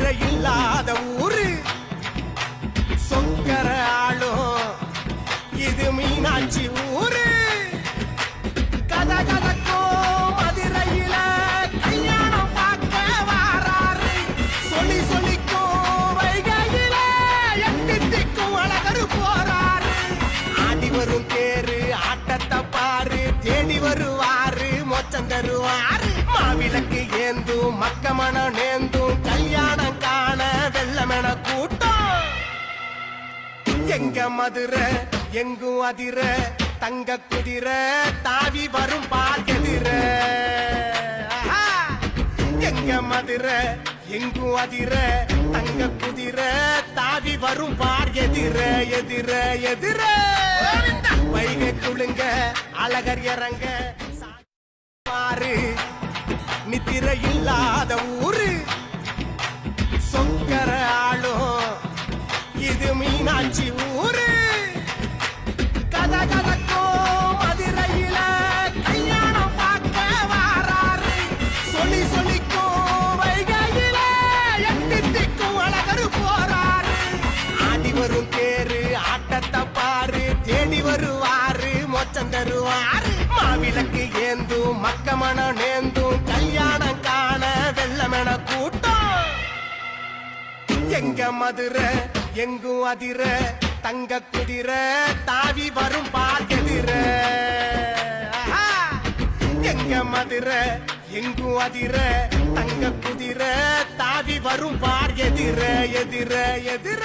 நித்திரை இல்லாத ஊரு. சொக்கர ஆளும் இது மீனாட்சி ஊரு. கத கதக்கும் மதுரையில கல்யாணம் பார்க்க வாராரு. சொல்லி சொல்லிக்கும் வைகையில எட்டி திக்கும் அழகரு போறாரு. ஆடி வரும் தேரு ஆட்டத்தை பாரு தேடி வருவாரு மொச்சம் தருவாரு. மாவிளக்கு ஏந்தும் மக்க மனம் நேந்தும் எங்க மதுரை எங்கும் அதிர? தங்க குதிரை தாவி வரும் பால் எதிர. ஆஹா! எங்க மதுரை எங்கும் அதிர? தங்க குதிரை தாவி வரும் பார் எதிர எதிர எதிர. வைகை குழுங்க அழகர் இறங்க. பாரு நித்திர இல்லாத ஊரு. சொங்கர மீனாட்சி ஊரு. கத கதக்கும் மதுரையில கல்யாணம் பார்க்க வாராரு. சொல்லி சொல்லிக்கும் வைகையில எட்டி திக்கும் அழகரு போறாரு. ஆடி வரும் தேரு ஆட்டத்தை பாரு தேடி வருவாரு மொச்சம் தருவாரு. மாவிளக்கு ஏந்தும் மக்க மனம் நேந்தும் கல்யாணம் காண வெள்ளமென கூட்டம். எங்க மதுரை எங்கும் அதிர தங்க குதிர தாவி வரும் பால் எதிர எங்க மதுரை எங்கும் அதிர தங்க குதிர தாவி வரும் பார் எதிர எதிர எதிர.